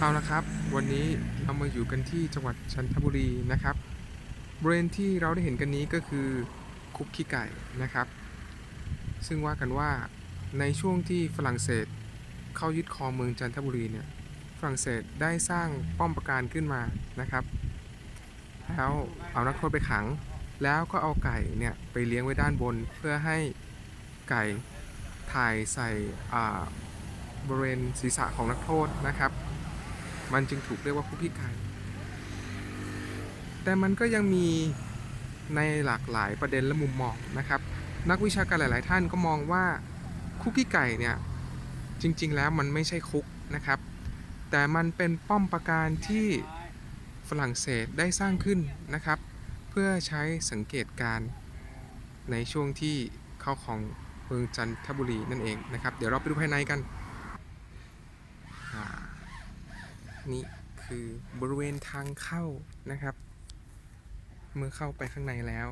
เอาละครับ วันนี้เรามาอยู่กันที่จังหวัดจันทบุรีนะครับบริเวณที่เราได้เห็นกันนี้ก็คือคุกขี้ไก่นะครับ ซึ่งว่ากันว่าในช่วงที่ฝรั่งเศสเข้ายึดครองเมืองจันทบุรีเนี่ยฝรั่งเศสได้สร้างป้อมปราการขึ้นมานะครับ แล้วเอานักโทษไปขัง แล้วก็เอาไก่เนี่ยไปเลี้ยงไว้ด้านบน เพื่อให้ไก่ถ่ายใส่บริเวณศีรษะของนักโทษนะครับ มันจึงถูกเรียกว่าคุกขี้ไก่แต่มันก็ยังมีในหลากหลายประเด็นและมุมมองนะครับ นักวิชาการหลาย ๆ ท่านก็มองว่าคุกขี้ไก่เนี่ยจริง ๆ แล้วมันไม่ใช่คุกนะครับ แต่มันเป็นป้อมปราการที่ฝรั่งเศสได้สร้างขึ้นนะครับ เพื่อใช้สังเกตการณ์ในช่วงที่เข้าของเมืองจันทบุรีนั่นเองนะครับ เดี๋ยวเราไปดูภายในกันอ่า นี่คือบริเวณทางเข้านะครับ เมื่อเข้าไปข้างในแล้ว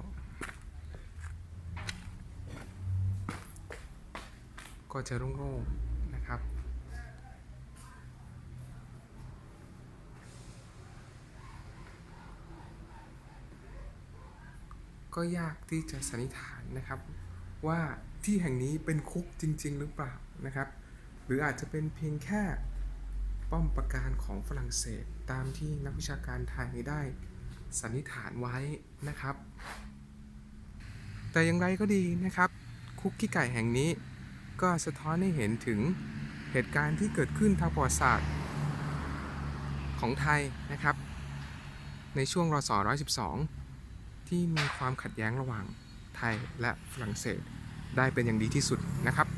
ก็จะโล่งๆนะครับก็ยากที่จะสันนิษฐานนะครับ ว่าที่แห่งนี้เป็นคุกจริง ๆ หรือเปล่านะครับ หรืออาจจะเป็นเพียงแค่ ป้อมปราการของฝรั่งเศสตามที่นักวิชาการไทยได้สันนิษฐานไว้นะครับ แต่อย่างไรก็ดีนะครับ คุกกี้ไก่แห่งนี้ ก็สะท้อนให้เห็นถึงเหตุการณ์ที่เกิดขึ้นทางประวัติศาสตร์ของไทยนะครับ ในช่วงรศ112 ที่มีความขัดแย้งระหว่างไทยและฝรั่งเศสได้เป็นอย่างดีที่สุดนะครับ